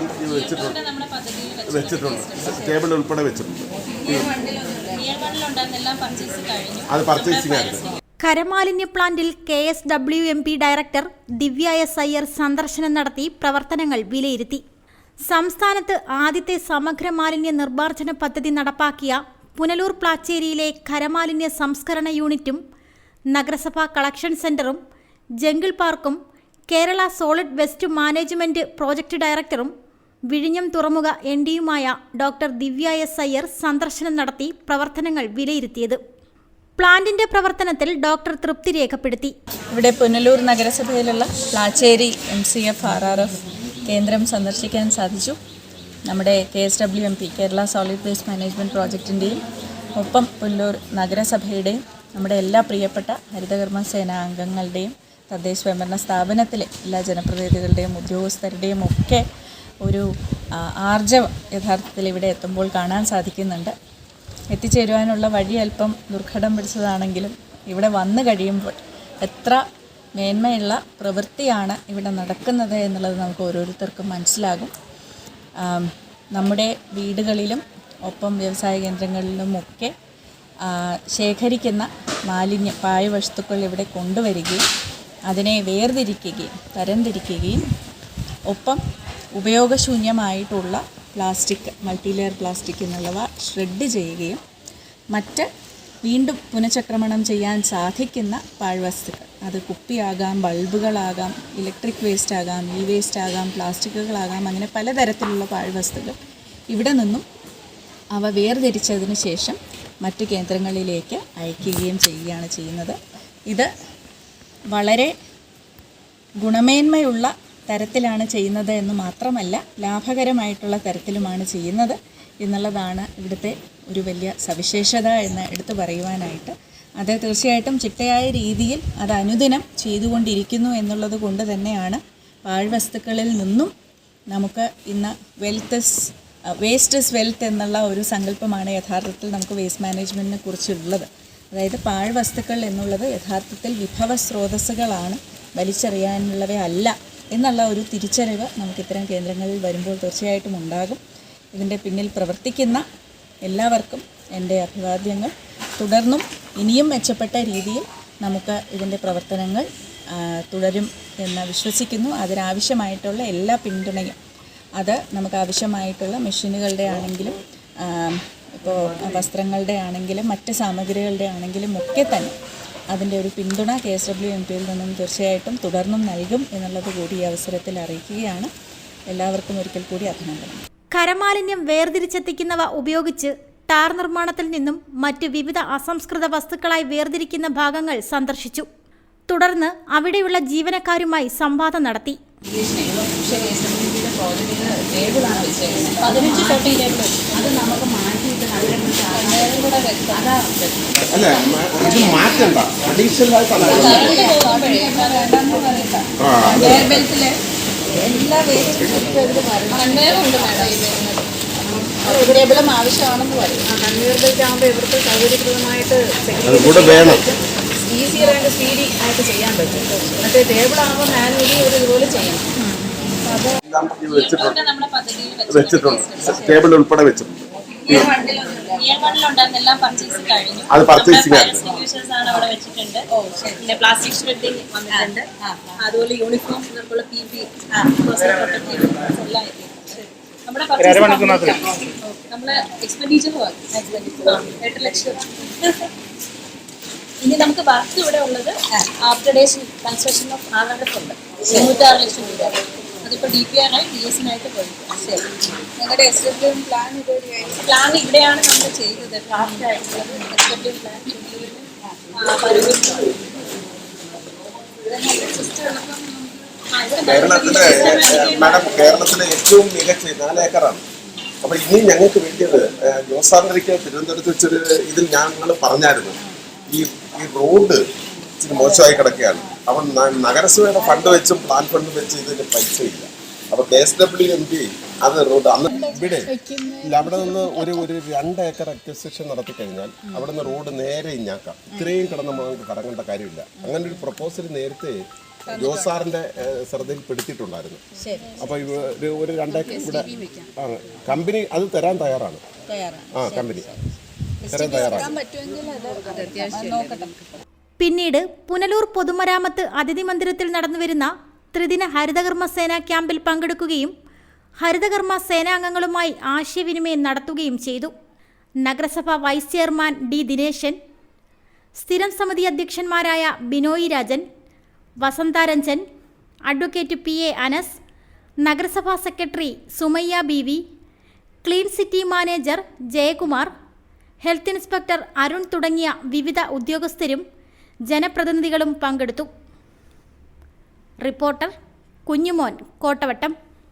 എല്ലാം ഇത് വെച്ചിട്ടുണ്ട്. വെച്ചിട്ടുണ്ട്. ടേബിൾ ഉൾപ്പെടെ വെച്ചിട്ടുണ്ട്. അത് പർച്ചേസിംഗ് ആയിരുന്നു. കരമാലിന്യ പ്ലാന്റിൽ K S W M P director Divya S Iyer സന്ദർശനം നടത്തി പ്രവർത്തനങ്ങൾ വിലയിരുത്തി. സംസ്ഥാനത്ത് ആദ്യത്തെ സമഗ്ര മാലിന്യ നിർമ്മാർജന പദ്ധതി നടപ്പാക്കിയ പുനലൂർ പ്ലാച്ചേരിയിലെ ഖരമാലിന്യ സംസ്കരണ യൂണിറ്റും നഗരസഭാ കളക്ഷൻ സെന്ററും ജംഗിൾ പാർക്കും Kerala solid waste management project ഡയറക്ടറും വിഴിഞ്ഞം തുറമുഖ എൻ ഡിയുമായ ഡോക്ടർ ദിവ്യ എസ് അയ്യർ സന്ദർശനം നടത്തി പ്രവർത്തനങ്ങൾ വിലയിരുത്തിയത്. പ്ലാന്റിന്റെ പ്രവർത്തനത്തിൽ ഡോക്ടർ തൃപ്തി രേഖപ്പെടുത്തി. ഇവിടെ Punalur നഗരസഭയിലുള്ള Plachery M C F R R F കേന്ദ്രം സന്ദർശിക്കാൻ സാധിച്ചു. നമ്മുടെ K S W M P Kerala solid waste management പ്രോജക്റ്റിന്റെയും ഒപ്പം പുനലൂർ നഗരസഭയുടെയും നമ്മുടെ എല്ലാ പ്രിയപ്പെട്ട ഹരിതകർമ്മ സേന അംഗങ്ങളുടെയും തദ്ദേശ സ്വയംഭരണ സ്ഥാപനത്തിലെ എല്ലാ ജനപ്രതിനിധികളുടെയും ഉദ്യോഗസ്ഥരുടെയും ഒക്കെ ഒരു ആർജവം യഥാർത്ഥത്തിൽ ഇവിടെ എത്തുമ്പോൾ കാണാൻ സാധിക്കുന്നുണ്ട്. എത്തിച്ചേരുവാനുള്ള വഴി അല്പം ദുർഘടം പിടിച്ചതാണെങ്കിലും ഇവിടെ വന്നു കഴിയുമ്പോൾ എത്ര മേന്മയുള്ള പ്രവൃത്തിയാണ് ഇവിടെ നടക്കുന്നത് എന്നുള്ളത് നമുക്ക് ഓരോരുത്തർക്കും മനസ്സിലാകും. നമ്മുടെ വീടുകളിലും ഒപ്പം വ്യവസായ കേന്ദ്രങ്ങളിലുമൊക്കെ ശേഖരിക്കുന്ന മാലിന്യ പാഴ്വസ്തുക്കൾ ഇവിടെ കൊണ്ടുവരികയും അതിനെ വേർതിരിക്കുകയും തരംതിരിക്കുകയും ഒപ്പം ഉപയോഗശൂന്യമായിട്ടുള്ള പ്ലാസ്റ്റിക് മൾട്ടി ലെയർ പ്ലാസ്റ്റിക് എന്നുള്ളവ ഷ്രെഡ് ചെയ്യുകയും മറ്റ് വീണ്ടും പുനഃചക്രമണം ചെയ്യാൻ സാധിക്കുന്ന പാഴ്വസ്തുക്കൾ. അത് കുപ്പിയാകാം ബൾബുകളാകാം ഇലക്ട്രിക് വേസ്റ്റ് ആകാം ഇ വേസ്റ്റ് ആകാം പ്ലാസ്റ്റിക്കുകളാകാം അങ്ങനെ പലതരത്തിലുള്ള പാഴ്വസ്തുക്കൾ ഇവിടെ നിന്നും അവ വേർതിരിച്ചതിന് ശേഷം മറ്റ് കേന്ദ്രങ്ങളിലേക്ക് അയക്കുകയും ചെയ്യുകയാണ് ചെയ്യുന്നത്. ഇത് വളരെ ഗുണമേന്മയുള്ള തരത്തിലാണ് ചെയ്യുന്നത് എന്ന് മാത്രമല്ല ലാഭകരമായിട്ടുള്ള തരത്തിലുമാണ് ചെയ്യുന്നത് എന്നുള്ളതാണ് ഇവിടുത്തെ ഒരു വലിയ സവിശേഷത എന്ന് എടുത്തു പറയുവാനായിട്ട്. അത് തീർച്ചയായിട്ടും ചിട്ടയായ രീതിയിൽ അത് അനുദിനം ചെയ്തുകൊണ്ടിരിക്കുന്നു എന്നുള്ളത് കൊണ്ട് തന്നെയാണ് പാഴ്വസ്തുക്കളിൽ നിന്നും നമുക്ക് ഇന്ന് വെൽത്ത് വേസ്റ്റ് ഇസ് വെൽത്ത് എന്നുള്ള ഒരു സങ്കല്പമാണ് യഥാർത്ഥത്തിൽ നമുക്ക് വേസ്റ്റ് മാനേജ്മെന്റിനെ കുറിച്ചുള്ളത്. അതായത് പാഴ്വസ്തുക്കൾ എന്നുള്ളത് യഥാർത്ഥത്തിൽ വിഭവ സ്രോതസ്സുകളാണ് വലിച്ചെറിയാനുള്ളവയല്ല. എന്നുള്ള ഒരു തിരിച്ചറിവ് നമുക്ക് ഇത്തരം കേന്ദ്രങ്ങളിൽ വരുമ്പോൾ തീർച്ചയായിട്ടും ഉണ്ടാകും. ഇതിന്റെ പിന്നിൽ പ്രവർത്തിക്കുന്ന എല്ലാവർക്കും എന്റെ അഭിവാദ്യങ്ങൾ. തുടർന്നും ഇനിയും മെച്ചപ്പെട്ട രീതിയിൽ നമുക്ക് ഇതിന്റെ പ്രവർത്തനങ്ങൾ തുടരും എന്ന് വിശ്വസിക്കുന്നു. അതിനാവശ്യമായിട്ടുള്ള എല്ലാ പിന്തുണയും അത് നമുക്ക് ആവശ്യമായിട്ടുള്ള മെഷീനുകളുടെ ആണെങ്കിലും ഇപ്പോൾ വസ്ത്രങ്ങളുടെ ആണെങ്കിലും മറ്റ് സാമഗ്രികളുടെ ആണെങ്കിലും ഒക്കെ തന്നെ അതിന്റെ ഒരു പിന്തുണ കെ എസ് ഡബ്ല്യു എം പിയിൽ നിന്നും തീർച്ചയായിട്ടും തുടർന്നും നൽകും എന്നുള്ളത് കൂടി ഈ അവസരത്തിൽ അറിയിക്കുകയാണ്. എല്ലാവർക്കും ഒരിക്കൽ കൂടി അഭിനന്ദനം. കരമാലിന്യം വേർതിരിച്ചെത്തിക്കുന്നവ ഉപയോഗിച്ച് ടാർ നിർമ്മാണത്തിൽ നിന്നും മറ്റ് വിവിധ അസംസ്കൃത വസ്തുക്കളായി വേർതിരിക്കുന്ന ഭാഗങ്ങൾ സന്ദർശിച്ചു. തുടർന്ന് അവിടെയുള്ള ജീവനക്കാരുമായി സംവാദം നടത്തി. അല്ല? ഇത് മാറ്റണ്ട. അഡീഷണൽ എല്ലാ ആവശ്യമാണെന്ന് പറയും. കൺവീർ ബെൽറ്റ് ആകുമ്പോൾ ഇവർക്ക് സൗകര്യപ്രദമായിട്ട് അത് കൂടെ വേണം. ആൻഡ് സ്പീഡി ആയിട്ട് ചെയ്യാൻ പറ്റും. മറ്റേ ടേബിൾ ആകുമ്പോൾ മാനുവലി ഒരു ഇതുപോലെ ചെയ്യണം. വെച്ചിട്ടുണ്ട്. നമ്മുടെ പദ്ധതിയിൽ വെച്ചിട്ടുണ്ട്. ടേബിൾ ഉൾപ്പെടെ വെച്ചിട്ടുണ്ട്. അത് പർച്ചേസിംഗ് പിന്നെ പ്ലാസ്റ്റിക് വന്നിട്ടുണ്ട്. അതുപോലെ യൂണിഫോം നമ്മുടെ പി പി എല്ലാം. നമ്മുടെ എക്സ്പെൻഡിച്ചർ എട്ട് ലക്ഷം. ഇനി നമുക്ക് ബാക്കി ഇവിടെ ഉള്ളത് after days construction of F ഉണ്ട് തൊണ്ണൂറ്റാറ് ലക്ഷം രൂപ. അതിപ്പോ ഡി പി ആർ ആയി ഡി എസ് ആയിട്ട് പോയി നിങ്ങളുടെ എസ് ഡബ്ല്യു പ്ലാൻ പ്ലാൻ ഇവിടെയാണ് നമ്മൾ ചെയ്തത്. ഡ്രാഫ്റ്റ് ആയിട്ടുള്ളത് എക്സ്പെക്റ്റീവ് പ്ലാൻ കേരളത്തിലെ മാഡം കേരളത്തിലെ ഏറ്റവും മികച്ച നാല് ഏക്കറാണ്. അപ്പൊ ഇനി ഞങ്ങൾക്ക് വേണ്ടിയത് ജോസാന്ദ്രയ്ക്ക് തിരുവനന്തപുരത്ത് വെച്ചൊരു ഇതിൽ ഞങ്ങൾ പറഞ്ഞായിരുന്നു. ഈ ഈ റോഡ് ഇച്ചിരി മോശമായി കിടക്കുകയാണ്. അപ്പം ന- നഗരസഭയുടെ ഫണ്ട് വെച്ചും പ്ലാൻ ഫണ്ട് വെച്ച് ഇതിന് പൈസ ഇല്ല. അപ്പൊ K S W M P അത് റോഡ് അന്ന് ഇവിടെ അവിടെ നിന്ന് ഒരു ഒരു രണ്ട് ഏക്കർ അക്വിസിഷൻ നടത്തി കഴിഞ്ഞാൽ അവിടെ നിന്ന് റോഡ് നേരെ ഇഞ്ഞാക്കാം. ഇത്രയും കിടന്ന് നമുക്ക് കടങ്ങേണ്ട കാര്യമില്ല. അങ്ങനെ ഒരു പ്രപ്പോസൽ നേരത്തെ ജോസ് സാറിന്റെ ഏഹ്, ശ്രദ്ധയിൽപ്പെടുത്തിയിട്ടുണ്ടായിരുന്നു അപ്പൊ ഒരു- രണ്ടേക്കർ ഇവിടെ കമ്പനി അത് തരാൻ തയ്യാറാണ്. ആ കമ്പനി. പിന്നീട് പുനലൂർ പൊതുമരാമത്ത് അതിഥി മന്ദിരത്തിൽ നടന്നുവരുന്ന ത്രിദിന ഹരിതകർമ്മ സേന ക്യാമ്പിൽ പങ്കെടുക്കുകയും ഹരിതകർമ്മ സേനാംഗങ്ങളുമായി ആശയവിനിമയം നടത്തുകയും ചെയ്തു. നഗരസഭ വൈസ് ചെയർമാൻ ഡി ദിനേശൻ സ്ഥിരം സമിതി അധ്യക്ഷന്മാരായ Binoy Rajan Vasantharanjan advocate P A Anas നഗരസഭാ secretary Sumayya B V clean city manager Jayakumar health inspector Arun തുടങ്ങിയ വിവിധ ഉദ്യോഗസ്ഥരും ജനപ്രതിനിധികളും പങ്കെടുത്തു. റിപ്പോർട്ടർ കുഞ്ഞുമോൻ കോട്ടവട്ടം.